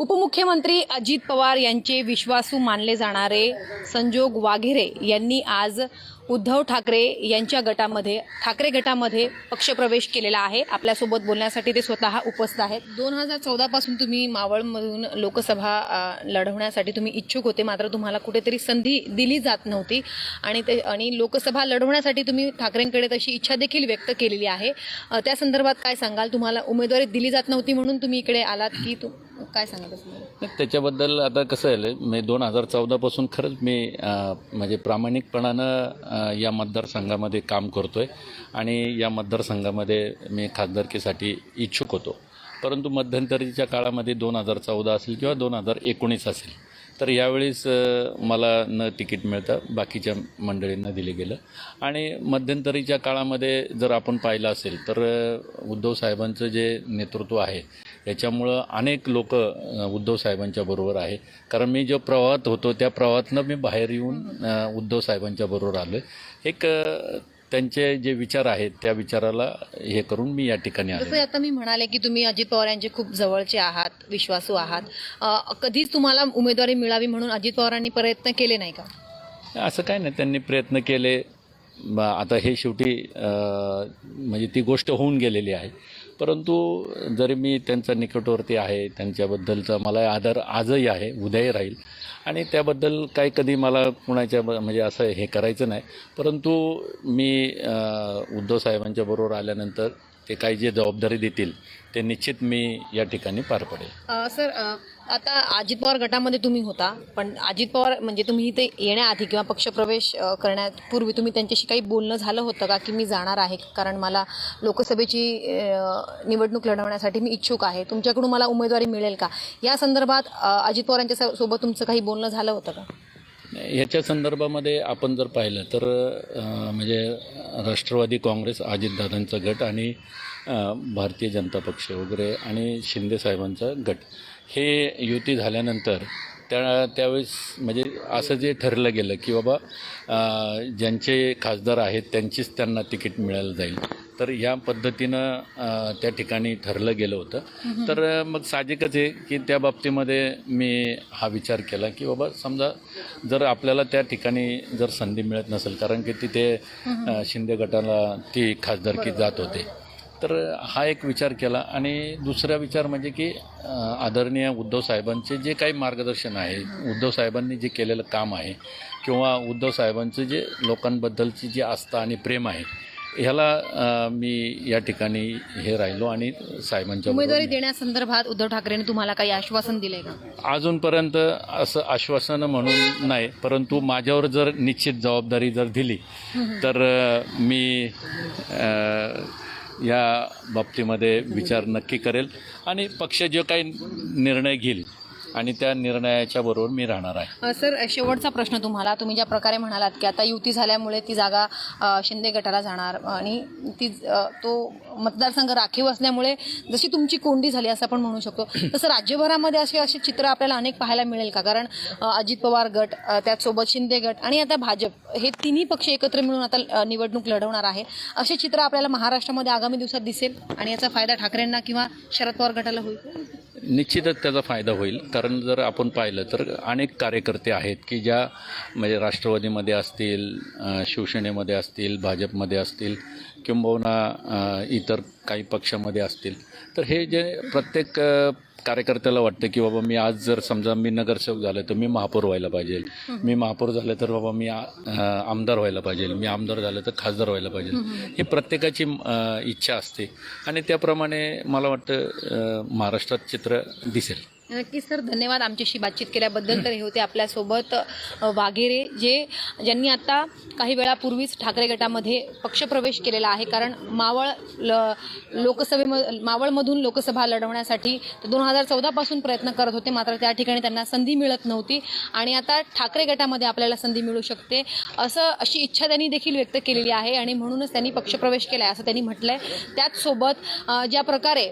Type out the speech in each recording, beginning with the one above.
उपमुख्यमंत्री अजित पवार यांचे विश्वासू मानले जाणारे संजोग वाघेरे यांनी आज उद्धव ठाकरे यांच्या गटामध्ये ठाकरे गटामध्ये पक्षप्रवेश केलेला आहे. आपल्यासोबत बोलण्यासाठी ते स्वतः उपस्थित आहेत. दोन हजार चौदापासून तुम्ही मावळमधून लोकसभा लढवण्यासाठी तुम्ही इच्छुक होते. मात्र तुम्हाला कुठेतरी संधी दिली जात नव्हती. आणि ते आणि लोकसभा लढवण्यासाठी तुम्ही ठाकरेंकडे तशी इच्छा देखील व्यक्त केलेली आहे. त्या संदर्भात काय सांगाल? तुम्हाला उमेदवारी दिली जात नव्हती म्हणून तुम्ही इकडे आलात की तू काय सांगत नाही, त्याच्याबद्दल आता कसं आहे मी दोन हजार चौदापासून खरंच मी म्हणजे प्रामाणिकपणानं या मतदारसंघामध्ये काम करतो आहे आणि या मतदारसंघामध्ये मी खासदारकीसाठी इच्छुक होतो. परंतु मध्यंतरीच्या काळामध्ये दोन हजार चौदा असेल किंवा दोन हजार एकोणीस असेल तर यावेळेस मला न तिकीट मिळतं बाकीच्या मंडळींना दिले गेलं. आणि मध्यंतरीच्या काळामध्ये जर आपण पाहिलं असेल तर उद्धव साहेबांचं जे नेतृत्व आहे याच्यामुळं अनेक लोक उद्धव साहेबांच्या बरोबर आहे. कारण मी जो प्रवाहात होतो त्या प्रवाहातनं मी बाहेर येऊन उद्धव साहेबांच्या बरोबर आलो एक त्यांचे जे विचार आहेत त्या विचाराला हे करून मी या ठिकाणी आलो आता मी म्हणाले की तुम्ही अजित पवार यांचे खूप जवळचे आहात विश्वासू आहात. कधीच तुम्हाला उमेदवारी मिळावी म्हणून अजित पवारांनी प्रयत्न केले नाही का? असं काय नाही त्यांनी प्रयत्न केले. आता हे शेवटी म्हणजे ती गोष्ट होऊन गेलेली आहे. परंतु जरी मी त्यांचा निकटवर्ती आहे त्यांच्याबद्दलचा मला आदर आजही आहे उद्याही राहील. आणि त्याबद्दल काही कधी मला कुणाच्या ब- म्हणजे असं हे करायचं नाही. परंतु मी उद्धव साहेबांच्या बरोबर आल्यानंतर ते काही जे जबाबदारी देतील ते निश्चित मी या ठिकाणी पार पडेल. सर अ, आता अजित पवार गटामध्ये तुम्ही होता पण अजित पवार म्हणजे तुम्ही इथे येण्याआधी किंवा पक्षप्रवेश करण्यापूर्वी तुम्ही त्यांच्याशी काही बोलणं झालं होतं का की मी जाणार आहे? कारण मला लोकसभेची निवडणूक लढवण्यासाठी मी इच्छुक आहे. तुमच्याकडून मला उमेदवारी मिळेल का? या संदर्भात अजित पवार यांच्या सोबत तुमचं काही बोलणं झालं होतं का? ह्याच्या संदर्भामध्ये आपण जर पाहिलं तर म्हणजे राष्ट्रवादी काँग्रेस अजितदादांचा गट आणि भारतीय जनता पक्ष वगैरे आणि शिंदे साहेबांचा गट. हे युती झाल्यानंतर त्या त्यावेळेस म्हणजे असं जे ठरलं गेलं की बाबा ज्यांचे खासदार आहेत त्यांचीच त्यांना तिकीट मिळालं जाईल. तर या पद्धतीनं त्या ठिकाणी ठरलं गेलं होतं. तर मग साहजिकच आहे की त्या बाबतीमध्ये मी हा विचार केला की बाबा समजा जर आपल्याला त्या ठिकाणी जर संधी मिळत नसेल कारण की तिथे शिंदे गटाला ती खासदारकी जात होते. तर हा एक विचार केला आणि दुसरा विचार म्हणजे की आदरणीय उद्धव साहेबांचे जे काही मार्गदर्शन आहे उद्धव साहेबांनी जे केलेलं काम आहे किंवा उद्धव साहेबांचं जे लोकांबद्दलची जी आस्था आणि प्रेम आहे ह्याला मी या ठिकाणी हे राहिलो आणि साहेबांच्या उमेदवारी देण्यासंदर्भात उद्धव ठाकरेंनी तुम्हाला काही आश्वासन दिले का? अजूनपर्यंत असं आश्वासन म्हणून नाही परंतु माझ्यावर जर निश्चित जबाबदारी जर दिली तर मी या बाबतीमध्ये विचार नक्की करेल. आणि पक्ष जो काही निर्णय घेईल आणि त्या निर्णयाच्या बरोबर मी राहणार आहे. सर शेवटचा प्रश्न तुम्हाला. तुम्ही ज्या प्रकारे म्हणालात की आता युती झाल्यामुळे ती जागा अ, शिंदे गटाला जाणार आणि ती अ, तो मतदारसंघ राखीव असल्यामुळे जशी तुमची कोंडी झाली असं आपण म्हणू शकतो. तसं राज्यभरामध्ये असे असे चित्र आपल्याला अनेक पाहायला मिळेल का? कारण अ, अजित पवार गट अ, त्याचसोबत शिंदे गट आणि आता भाजप हे तिन्ही पक्ष एकत्र मिळून आता अ, निवडणूक लढवणार आहे. असे चित्र आपल्याला महाराष्ट्रामध्ये आगामी दिवसात दिसेल आणि याचा फायदा ठाकरेंना किंवा शरद पवार गटाला होईल? निश्चितच त्याचा फायदा होईल. कारण जर आपण पाहिलं तर अनेक कार्यकर्ते आहेत की ज्या म्हणजे राष्ट्रवादीमध्ये असतील शिवसेनेमध्ये असतील भाजपमध्ये असतील किंबहुना इतर काही पक्षामध्ये असतील. तर हे जे प्रत्येक कार्यकर्त्याला वाटतं की बाबा मी आज जर समजा मी नगरसेवक झालं तर मी महापौर व्हायला पाहिजे. मी महापौर झालं तर बाबा मी आमदार व्हायला पाहिजे. मी आमदार झालं तर खासदार व्हायला पाहिजे. ही प्रत्येकाची इच्छा असते. आणि त्याप्रमाणे मला वाटतं महाराष्ट्रात चित्र दिसेल. नक्कीच सर धन्यवाद आमच्याशी बातचीत केल्याबद्दल. तर हे होते आपल्यासोबत वाघेरे जे ज्यांनी आता काही वेळापूर्वीच ठाकरे गटामध्ये पक्षप्रवेश केलेला आहे. कारण मावळ ल लोकसभेम मावळमधून लोकसभा लढवण्यासाठी ते दोन हजार चौदापासून प्रयत्न करत होते. मात्र त्या ठिकाणी त्यांना संधी मिळत नव्हती. आणि आता ठाकरे गटामध्ये आपल्याला संधी मिळू शकते असं अशी इच्छा त्यांनी देखील व्यक्त केलेली आहे. आणि म्हणूनच त्यांनी पक्षप्रवेश केला आहे असं त्यांनी म्हटलं आहे त्याचसोबत ज्या प्रकारे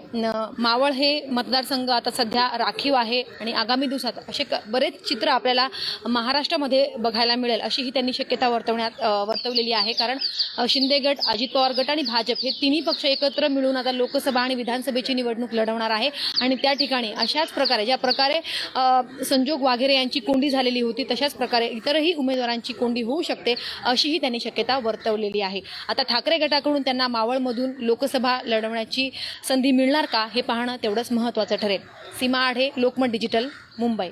मावळ हे मतदारसंघ आता सध्या राखी राखीव आहे आणि आगामी दिवसात असे क बरेच चित्र आपल्याला महाराष्ट्रामध्ये बघायला मिळेल अशी ही त्यांनी शक्यता वर्तवण्यात वर्तवलेली आहे. कारण शिंदेगट शिंदे गट अजित पवार गट आणि भाजप हे तिन्ही पक्ष एकत्र मिळून आता लोकसभा आणि विधानसभेची निवडणूक लढवणार आहे. आणि त्या ठिकाणी अशाच प्रकारे ज्या प्रकारे संजोग वाघेरे यांची कोंडी झालेली होती तशाच प्रकारे इतरही उमेदवारांची कोंडी होऊ शकते अशीही त्यांनी शक्यता वर्तवलेली आहे. आता ठाकरे गटाकडून त्यांना मावळमधून लोकसभा लढवण्याची संधी मिळणार का हे पाहणं तेवढंच महत्त्वाचं ठरेल. सीमा आढे लोकमत डिजिटल मुंबई.